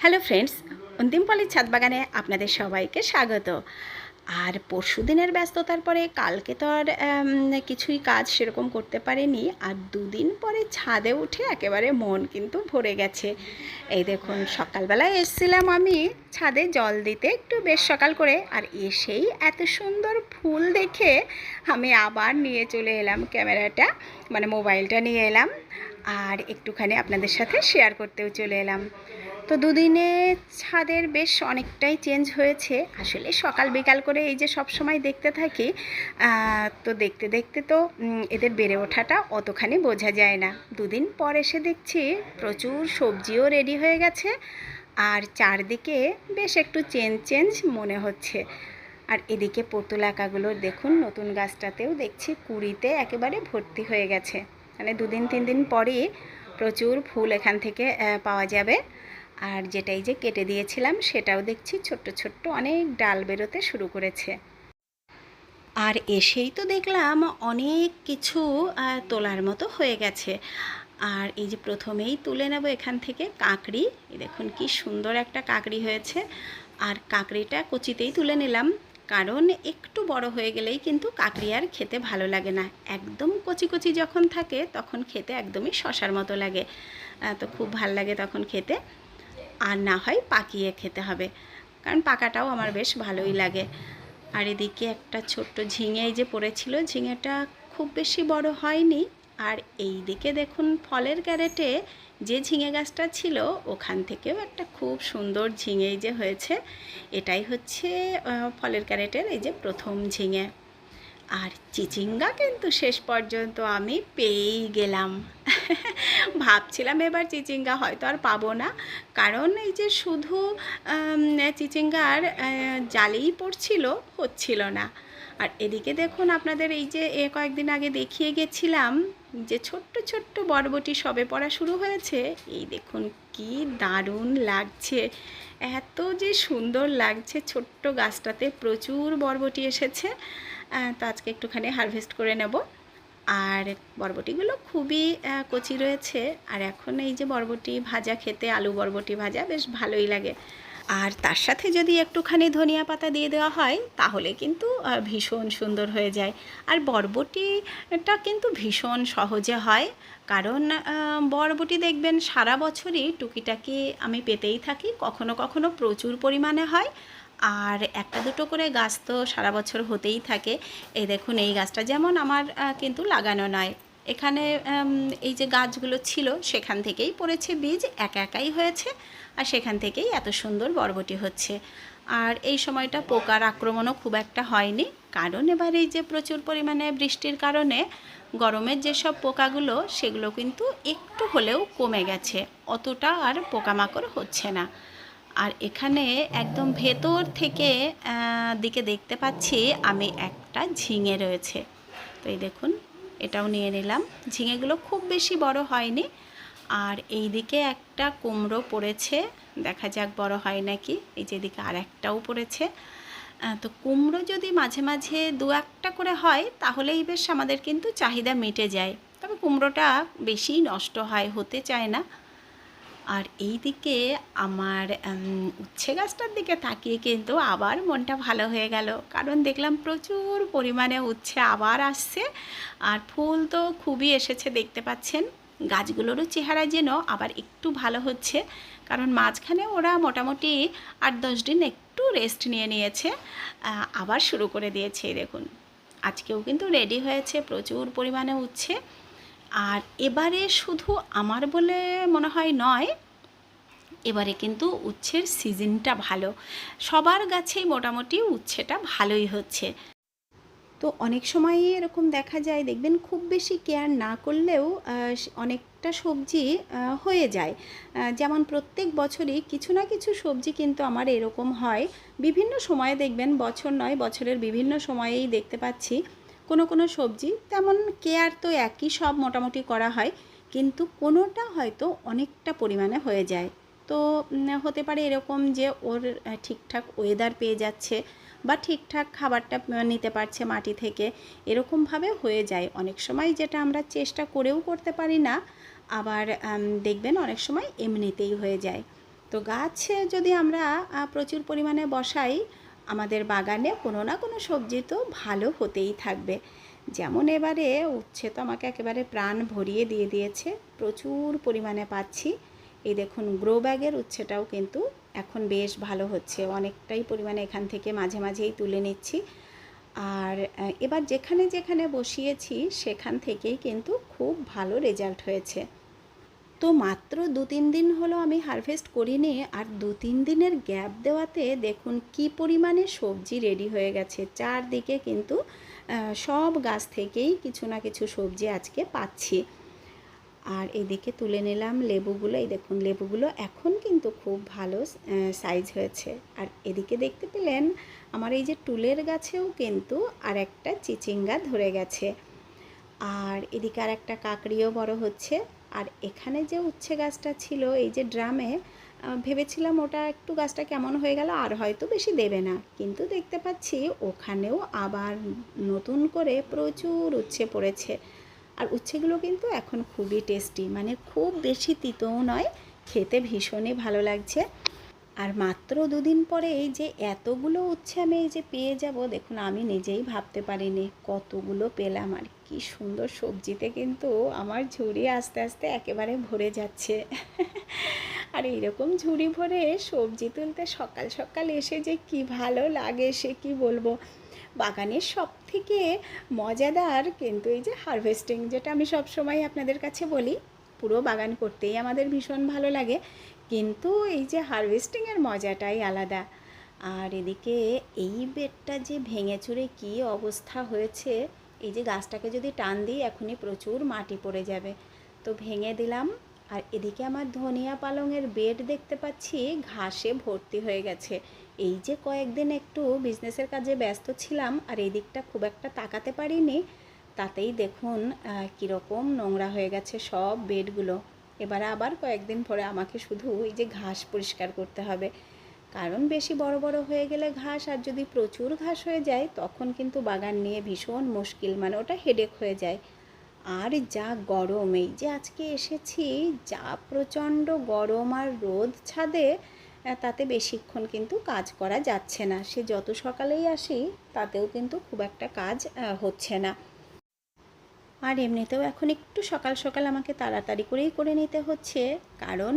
Hello friends, অন্তিম পলির ছাদ বাগানে আপনাদের সবাইকে স্বাগত। আর পরশু দিনের ব্যস্ততার পরে কালকে তো আর কিছুই কাজ সেরকম করতে পারিনি। আর দুদিন পরে ছাদে উঠে একেবারে মন কিন্তু ভরে গেছে। এই দেখুন, সকালবেলায় এসেছিলাম আমি ছাদে জল দিতে, একটু বেশ সকাল করে। আর এসেই এত সুন্দর ফুল দেখে আমি আবার নিয়ে চলে এলাম ক্যামেরাটা মানে মোবাইলটা নিয়ে এলাম। আর একটুখানি আপনাদের সাথে শেয়ার করতেও চলে এলাম। তো দুদিনে ছাদের বেশ অনেকটাই চেঞ্জ হয়েছে। আসলে সকাল বিকাল করে এই যে সব সময় দেখতে থাকি তো দেখতে দেখতে তো এদের বেড়ে ওঠাটা অতখানি বোঝা যায় না। দুদিন পর এসে দেখছি প্রচুর সবজিও রেডি হয়ে গেছে আর চারদিকে বেশ একটু চেঞ্জ চেঞ্জ মনে হচ্ছে। আর এদিকে পতুলাকাগুলো দেখুন, নতুন গাছটাতেও দেখছি কুড়িতে একেবারে ভর্তি হয়ে গেছে। মানে দুদিন, তিন দিন পরই প্রচুর ফুল এখান থেকে পাওয়া যাবে। আর যেটাই যে কেটে দিয়েছিলাম, সেটাও দেখছি ছোট্ট ছোট্ট অনেক ডাল বেরোতে শুরু করেছে। আর এসেই তো দেখলাম অনেক কিছু তোলার মতো হয়ে গেছে। আর এই যে প্রথমেই তুলে নেব এখান থেকে কাকড়ি। দেখুন কি সুন্দর একটা কাকড়ি হয়েছে। আর কাকড়িটা কচিতেই তুলে নিলাম, কারণ একটু বড় হয়ে গেলেই কিন্তু কাকড়ি আর খেতে ভালো লাগে না। একদম কচি কচি যখন থাকে, তখন খেতে একদমই শশার মতো লাগে। তো খুব ভালো লাগে তখন খেতে। আর না হয় পাকিয়ে খেতে হবে। কারণ পাকাটাও আমার বেশ ভালোই লাগে। আর এদিকে একটা ছোট্ট ঝিঙে যে পড়েছিল, ঝিঙেটা খুব বেশি বড় হয়নি। আর এই দিকে দেখুন ফলের ক্যারেটে যে ঝিঙে গাছটা ছিল, ওখান থেকেও একটা খুব সুন্দর ঝিঙে যে হয়েছে। এটাই হচ্ছে ফলের ক্যারেটের এই যে প্রথম ঝিঙে। আর চিচিঙ্গা কিন্তু শেষ পর্যন্ত আমি পেয়েই গেলাম। ভাবছিলাম এবার চিচিঙ্গা হয়তো আর পাবো না। কারণ এই যে শুধু চিচিঙ্গার জালেই পড়ছিল, হচ্ছিল না। আর এদিকে দেখুন আপনাদের এই যে এ কয়েকদিন আগে দেখিয়ে গেছিলাম যে ছোট্ট ছোট্ট বরবটি সবে পড়া শুরু হয়েছে। এই দেখুন কি দারুণ লাগছে। এত যে সুন্দর লাগছে ছোট্ট গাছটাতে প্রচুর বরবটি এসেছে। তো আজকে একটুখানি হারভেস্ট করে নেব। আর বরবটিগুলো খুবই কচি রয়েছে। আর এখন এই যে বরবটি ভাজা খেতে, আলু বরবটি ভাজা বেশ ভালোই লাগে। আর তার সাথে যদি একটুখানি ধনিয়া পাতা দিয়ে দেওয়া হয়, তাহলে কিন্তু ভীষণ সুন্দর হয়ে যায়। আর বরবটিটা কিন্তু ভীষণ সহজে হয়। কারণ বরবটি দেখবেন সারা বছরই টুকিটাকি আমি পেতেই থাকি। কখনো কখনো প্রচুর পরিমাণে হয়। আর একটা দুটো করে গাছ তো সারা বছর হতেই থাকে। এই দেখুন, এই গাছটা যেমন আমার কিন্তু লাগানো নয়। এখানে এই যে গাছগুলো ছিল, সেখান থেকেই পড়েছে বীজ, একা একাই হয়েছে আর সেখান থেকেই এত সুন্দর বরবটি হচ্ছে। আর এই সময়টা পোকার আক্রমণও খুব একটা হয়নি, কারণ এবার এই যে প্রচুর পরিমাণে বৃষ্টির কারণে গরমের যেসব পোকাগুলো, সেগুলো কিন্তু একটু হলেও কমে গেছে। অতটা আর পোকামাকড় হচ্ছে না। আর এখানে একদম ভেতর থেকে দিকে দেখতে পাচ্ছি আমি একটা ঝিঙে রয়েছে। তো এই দেখুন, এটাও নিয়ে নিলাম। ঝিঙেগুলো খুব বেশি বড় হয়নি। আর এই দিকে একটা কুমড়ো পড়েছে। দেখা যাক বড় হয় নাকি। এই যে এদিকে আর একটাও পড়েছে তো কুমড়ো যদি মাঝে মাঝে দু একটা করে হয়, তাহলেই বেশ আমাদের কিন্তু চাহিদা মিটে যায়। তবে কুমড়োটা বেশি নষ্ট হয়, হতে চায় না। আর এই দিকে আমার উচ্ছে গাছটার দিকে তাকিয়ে কিন্তু আবার মনটা ভালো হয়ে গেল। কারণ দেখলাম প্রচুর পরিমাণে উচ্ছে আবার আসছে। আর ফুল তো খুবই এসেছে, দেখতে পাচ্ছেন। গাছগুলোরও চেহারা যেন আবার একটু ভালো হচ্ছে। কারণ মাঝখানে ওরা মোটামুটি আট দশ দিন একটু রেস্ট নিয়ে নিয়েছে আবার শুরু করে দিয়েছে দেখুন। আজকেও কিন্তু রেডি হয়েছে প্রচুর পরিমাণে উচ্ছে। আর এবারে শুধু আমার বলে মনে হয় নয়, এবারে কিন্তু উচ্ছের সিজনটা ভালো। সবার গাছেই মোটামুটি উচ্ছেটা ভালোই হচ্ছে। তো অনেক সময়ই এরকম দেখা যায়, দেখবেন খুব বেশি কেয়ার না করলেও অনেকটা সবজি হয়ে যায়। যেমন প্রত্যেক বছরই কিছু না কিছু সবজি কিন্তু আমার এরকম হয়। বিভিন্ন সময়ে দেখবেন, বছর নয়, বছরের বিভিন্ন সময়েই দেখতে পাচ্ছি। কোনো কোনো সবজি তেমন কেয়ার তো একই সব মোটামুটি করা হয়, কিন্তু কোনোটা হয়তো অনেকটা পরিমাণে হয়ে যায়। তো হতে পারে এরকম যে ওর ঠিকঠাক ওয়েদার পেয়ে যাচ্ছে বা ঠিকঠাক খাবারটা নিতে পারছে মাটি থেকে এরকমভাবে হয়ে যায়। অনেক সময় যেটা আমরা চেষ্টা করেও করতে পারি না, আবার দেখবেন অনেক সময় এমনিতেই হয়ে যায়। তো গাছ যদি আমরা প্রচুর পরিমাণে বসাই আমাদের বাগানে কোনো না কোনো সবজি তো ভালো হতেই থাকবে। যেমন এবারে উচ্ছে তো আমাকে একেবারে প্রাণ ভরিয়ে দিয়ে দিয়েছে, প্রচুর পরিমাণে পাচ্ছি। এই দেখুন গ্রো ব্যাগের উচ্ছেটাও কিন্তু এখন বেশ ভালো হচ্ছে। অনেকটাই পরিমাণে এখান থেকে মাঝে মাঝেই তুলে নিচ্ছি। আর এবার যেখানে যেখানে বসিয়েছি, সেখান থেকেই কিন্তু খুব ভালো রেজাল্ট হয়েছে। তো মাত্র দু তিন দিন হলো আমি হারভেস্ট করিনি আর দু তিন দিনের গ্যাপ দেওয়াতে দেখুন কি পরিমাণে সবজি রেডি হয়ে গেছে। চারদিকে কিন্তু সব গাছ থেকেই কিছু না কিছু সবজি আজকে পাচ্ছি। আর এদিকে তুলে নিলাম লেবুগুলো। এই দেখুন, লেবুগুলো এখন কিন্তু খুব ভালো সাইজ হয়েছে। আর এদিকে দেখতে পেলেন, আমার এই যে টুলের গাছেও কিন্তু আর একটা চিচিঙ্গা ধরে গেছে। আর এদিকে আর একটা কাকড়িও বড় হচ্ছে। আর এখানে যে উচ্ছে গাছটা ছিল, এই যে ড্রামে ভেবেছিলাম ওটা একটু গাছটা কেমন হয়ে গেল, আর হয়তো বেশি দেবে না। কিন্তু দেখতে পাচ্ছি ওখানেও আবার নতুন করে প্রচুর উচ্ছে পড়েছে। আর উচ্ছেগুলো কিন্তু এখন খুবই টেস্টি মানে খুব বেশি তিতও নয়, খেতে ভীষণই ভালো লাগছে। আর মাত্র দুদিন পরে এই যে এতগুলো উচ্ছে আমি এই যে পেয়ে যাব, দেখুন, আমি নিজেই ভাবতে পারিনি, কতগুলো পেলাম আর কি সুন্দর সবজিতে কিন্তু আমার ঝুড়ি আস্তে আস্তে একেবারে ভরে যাচ্ছে। আর এইরকম ঝুড়ি ভরে সবজি তুলতে সকাল সকাল এসে যে কি ভালো লাগে সে কি বলব? বাগানের সব থেকে মজাদার কিন্তু এই যে হারভেস্টিং যেটা আমি সব সময় আপনাদের কাছে বলি, পুরো বাগান করতেই আমাদের ভীষণ ভালো লাগে। কিন্তু এই যে হারভেস্টিংয়ের মজাটাই আলাদা। আর এদিকে এই বেডটা যে ভেঙে চুরে কী অবস্থা হয়েছে এই যে গাছটাকে যদি টান দিই, এখনই প্রচুর মাটি পড়ে যাবে। তো ভেঙে দিলাম, আর এদিকে আমার ধনিয়া পালংয়ের বেড দেখতে পাচ্ছি, ঘাসে ভর্তি হয়ে গেছে। এই যে কয়েকদিন একটু বিজনেসের কাজে ব্যস্ত ছিলাম, আর এই দিকটা খুব একটা তাকাতে পারিনি। তাতেই দেখুন কীরকম নোংরা হয়ে গেছে সব বেডগুলো। এবার আবার কয়েকদিন পরে আমাকে শুধু এই যে ঘাস পরিষ্কার করতে হবে। কারণ বেশি বড় বড় হয়ে গেলে ঘাস আর যদি প্রচুর ঘাস হয়ে যায়, তখন কিন্তু বাগান নিয়ে ভীষণ মুশকিল মানে ওটা হেডেক হয়ে যায়। আর যা গরম, এই যে আজকে এসেছি, যা প্রচণ্ড গরম আর রোদ ছাদে তাতে বেশিক্ষণ কিন্তু কাজ করা যাচ্ছে না। সে যত সকালেই আসি, তাতেও কিন্তু খুব একটা কাজ হচ্ছে না। আর এমনিতেও এখন একটু সকাল সকাল আমাকে তাড়াতাড়ি করেই করে নিতে হচ্ছে। কারণ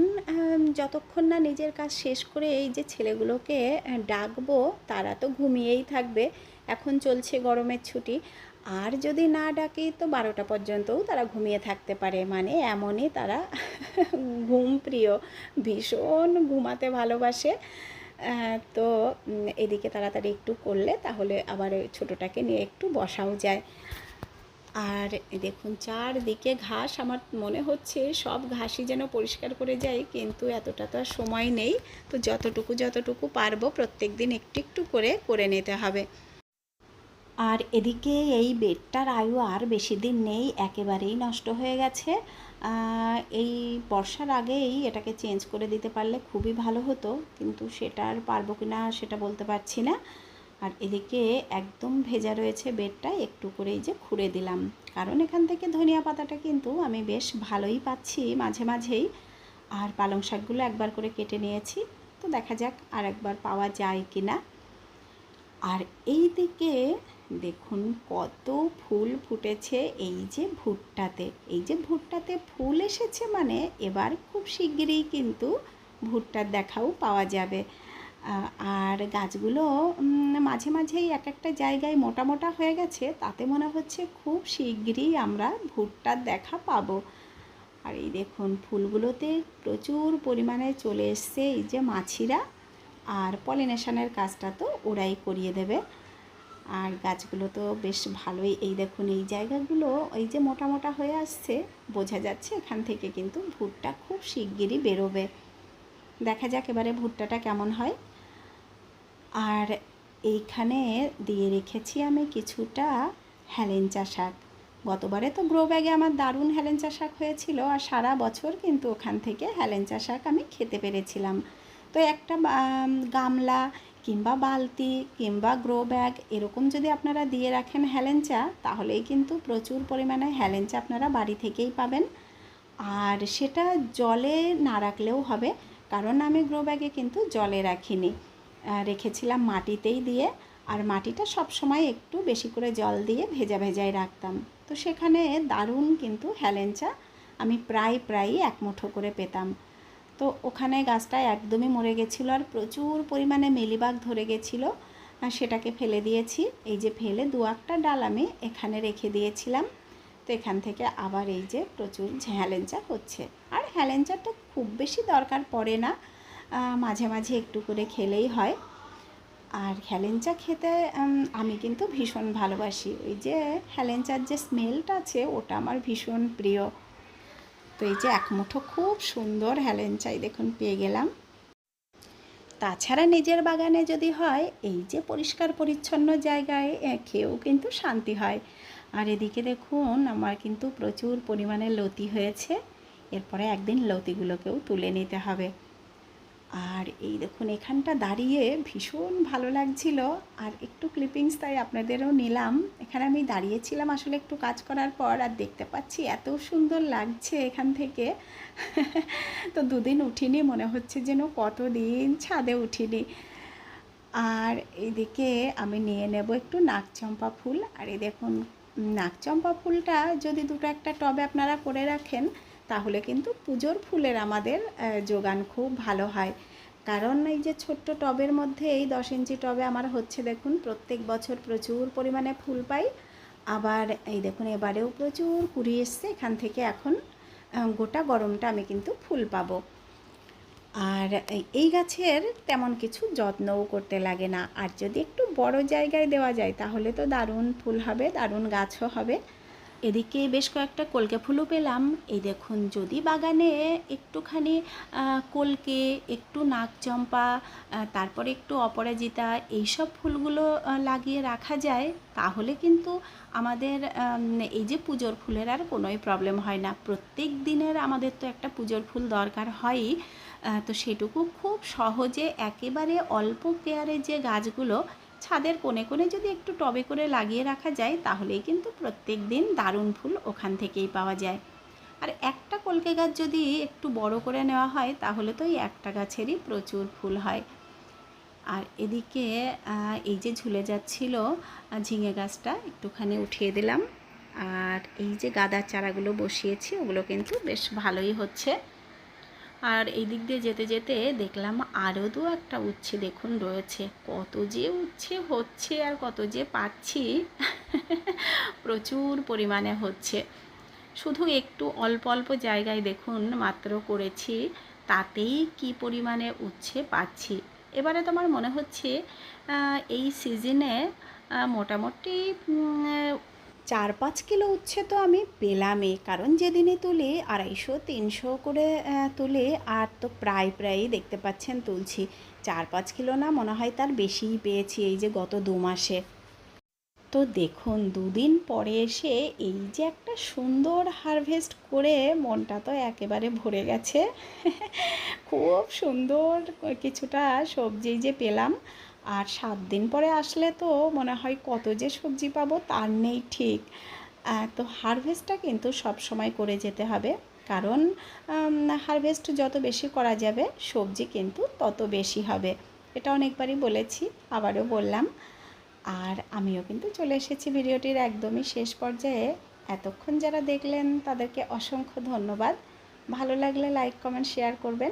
যতক্ষণ না নিজের কাজ শেষ করে এই যে ছেলেগুলোকে ডাকবো, তারা তো ঘুমিয়েই থাকবে। এখন চলছে গরমের ছুটি। আর যদি না ডাকি, তো বারোটা পর্যন্তও তারা ঘুমিয়ে থাকতে পারে। মানে এমনই তারা ঘুম প্রিয়, ভীষণ ঘুমাতে ভালোবাসে। তো এদিকে তাড়াতাড়ি একটু করলে তাহলে আবার ছোটোটাকে নিয়ে একটু বসাও যায়। আর দেখুন, চারদিকে ঘাস, আমার মনে হচ্ছে সব ঘাসই যেন পরিষ্কার করে যাই কিন্তু এতটা তো আর সময় নেই। তো যতটুকু যতটুকু পারব প্রত্যেক দিন একটু একটু করে করে নিতে হবে। আর এদিকে এই বেডটার আয়ু আর বেশি দিন নেই, একেবারেই নষ্ট হয়ে গেছে। এই বর্ষার আগেই এটাকে চেঞ্জ করে দিতে পারলে খুবই ভালো হতো, কিন্তু সেটা আর পারব কি না সেটা বলতে পারছি না। আর এদিকে একদম ভেজা রয়েছে বেডটা, একটু করে এই যে খুঁড়ে দিলাম। কারণ এখান থেকে ধনিয়া পাতাটা কিন্তু আমি বেশ ভালোই পাচ্ছি মাঝে মাঝেই। আর পালং শাকগুলো একবার করে কেটে নিয়েছি, তো দেখা যাক আর একবার পাওয়া যায় কি না আর এই দিকে দেখুন কত ফুল ফুটেছে এই যে ভুট্টাতে। এই যে ভুট্টাতে ফুল এসেছে মানে এবার খুব শিগগিরই কিন্তু ভুট্টার দেখাও পাওয়া যাবে। আর গাছগুলো মাঝে মাঝেই এক একটা জায়গায় মোটা মোটা হয়ে গেছে, তাতে মনে হচ্ছে খুব শিগগিরই আমরা ভুট্টার দেখা পাবো। আর এই দেখুন, ফুলগুলোতে প্রচুর পরিমাণে চলে এসছে এই যে মাছিরা, আর পলিনেশনের কাজটা তো ওরাই করিয়ে দেবে। আর গাছগুলো তো বেশ ভালোই, এই দেখুন, এই জায়গাগুলো এই যে মোটা মোটা হয়ে আসছে, বোঝা যাচ্ছে এখান থেকে কিন্তু ভুট্টা খুব শিগগিরই বেরোবে। দেখা যাক এবারে ভুট্টাটা কেমন হয়। আর এইখানে দিয়ে রেখেছি আমি কিছুটা হেলেঞ্চা শাক। গতবারে তো গ্রো ব্যাগে আমার দারুণ হেলেঞ্চা শাক হয়েছিল আর সারা বছর কিন্তু ওখান থেকে হেলেঞ্চা শাক আমি খেতে পেরেছিলাম। তো একটা গামলা কিংবা বালতি কিংবা গ্রো ব্যাগ এরকম যদি আপনারা দিয়ে রাখেন হেলেঞ্চা, তাহলেই কিন্তু প্রচুর পরিমাণে হেলেঞ্চা আপনারা বাড়ি থেকেই পাবেন। আর সেটা জলে না রাখলেও হবে, কারণ আমি গ্রো ব্যাগে কিন্তু জলে রাখিনি। রেখেছিলাম মাটিতেই দিয়ে আর মাটিটা সব সময় একটু বেশি করে জল দিয়ে ভেজা ভেজাই রাখতাম। তো সেখানে দারুণ কিন্তু হেলেঞ্চা আমি প্রায় প্রায়ই এক মুঠো করে পেতাম। তো ওখানে গাছটা একদমই মরে গেছিল আর প্রচুর পরিমাণে মিলিবাগ ধরে গেছিল। সেটাকে ফেলে দিয়েছি। এই যে ফেলে দু একটা ডাল আমি এখানে রেখে দিয়েছিলাম। তো এখান থেকে আবার এই যে প্রচুর হ্যালেঞ্চা হচ্ছে। আর হ্যালেঞ্চা তো খুব বেশি দরকার পড়ে না। মাঝে মাঝে একটু করে খেলেই হয়। আর হ্যালেঞ্চা খেতে আমি কিন্তু ভীষণ ভালোবাসি। ওই যে হ্যালেঞ্চার যে স্মেলটা আছে, ওটা আমার ভীষণ প্রিয়। তো এই যে এক মুঠো খুব সুন্দর হ্যালেঞ্চাই দেখুন, পেয়ে গেলাম। তাছাড়া নিজের বাগানে যদি হয়, এই যে পরিষ্কার পরিচ্ছন্ন জায়গায় খেয়েও কিন্তু শান্তি হয়। আর এদিকে দেখুন, আমার কিন্তু প্রচুর পরিমাণে লতি হয়েছে। এরপরে একদিন লতিগুলোকেও তুলে নিতে হবে। আর এই দেখুন, এখানটা দাঁড়িয়ে ভীষণ ভালো লাগছিল। আর একটু ক্লিপিংস তাই আপনাদেরও নিলাম। এখানে আমি দাঁড়িয়েছিলাম আসলে একটু কাজ করার পর আর দেখতে পাচ্ছি এত সুন্দর লাগছে এখান থেকে। তো দুদিন উঠিনি, মনে হচ্ছে যেন কতদিন ছাদে উঠিনি। আর এদিকে আমি নিয়ে নেব একটু নাকচম্পা ফুল। আর এই দেখুন নাকচম্পা ফুলটা যদি দুটো একটা টবে আপনারা করে রাখেন তাহলে কিন্তু পুজোর ফুলের আমাদের যোগান খুব ভালো হয়। কারণ এই যে ছোট্ট টবের মধ্যে এই দশ ইঞ্চি টবে আমার হচ্ছে দেখুন, প্রত্যেক বছর প্রচুর পরিমাণে ফুল পাই। আবার এই দেখুন, এবারেও প্রচুর কুড়ি এসছে, এখান থেকে এখন গোটা গরমটা আমি কিন্তু ফুল পাবো। আর এই- গাছের তেমন কিছু যত্নও করতে লাগে না। আর যদি একটু বড় জায়গায় দেওয়া যায়, তাহলে তো দারুণ ফুল হবে, দারুণ গাছও হবে। এদিকে বেশ কয়েকটা কলকে ফুলও পেলাম। এই দেখুন, যদি বাগানে একটুখানি কলকে, একটু নাকচম্পা তারপরে একটু অপরাজিতা, এইসব ফুলগুলো লাগিয়ে রাখা যায়, তাহলে কিন্তু আমাদের এই যে পুজোর ফুলের আর কোনোই প্রবলেম হয় না। প্রত্যেক দিনের আমাদের তো একটা পুজোর ফুল দরকার হয়ই। তো সেটুকু খুব সহজে একেবারে অল্প কেয়ারে যে গাছগুলো ছাদের কোণে কোণে যদি একটু টবে করে লাগিয়ে রাখা যায়, তাহলেই কিন্তু প্রত্যেক দিন দারুণ ফুল ওখান থেকেই পাওয়া যায়। আর একটা কলকে গাছ যদি একটু বড় করে নেওয়া হয়, তাহলে তো এই একটা গাছেরই প্রচুর ফুল হয়। আর এদিকে এই যে ঝুলে যাচ্ছিল ঝিঙে গাছটা, একটুখানি উঠিয়ে দিলাম। আর এই যে গাদার চারাগুলো বসিয়েছি, ওগুলো কিন্তু বেশ ভালোই হচ্ছে। আর এই দিক দিয়ে যেতে যেতে দেখলাম আরও দু একটা উচ্ছে দেখুন রয়েছে। কত যে উচ্ছে হচ্ছে আর কত যে পাচ্ছি, প্রচুর পরিমাণে হচ্ছে। শুধু একটু অল্প অল্প জায়গায় দেখুন মাত্র করেছি, তাতেই কি পরিমাণে উচ্ছে পাচ্ছি। এবারে তোমার মনে হচ্ছে এই সিজনে মোটামুটি চার পাঁচ কিলো উচ্ছে তো আমি পেলামই। কারণ যেদিনে তুলি আড়াইশো, তিনশো করে তুলে আর তো প্রায়, প্রায়ই দেখতে পাচ্ছেন তুলছি। চার পাঁচ কিলো না মনে হয় তার বেশিই পেয়েছি এই যে গত দু মাসে। তো দেখুন, দুদিন পরে এসে এই যে একটা সুন্দর হারভেস্ট করে মনটা তো একেবারে ভরে গেছে। খুব সুন্দর কিছুটা সবজি যে পেলাম। আর সাত দিন পরে আসলে তো মনে হয় কত যে সবজি পাবো তার নেই ঠিক। তো হারভেস্টটা কিন্তু সব সময় করে যেতে হবে। কারণ হারভেস্ট যত বেশি করা যাবে, সবজি কিন্তু তত বেশি হবে। এটা অনেকবারই বলেছি, আবারও বললাম। আর আমিও কিন্তু চলে এসেছি ভিডিওটির একদমই শেষ পর্যায়ে। এতক্ষণ যারা দেখলেন তাদেরকে অসংখ্য ধন্যবাদ। ভালো লাগলে লাইক কমেন্ট শেয়ার করবেন।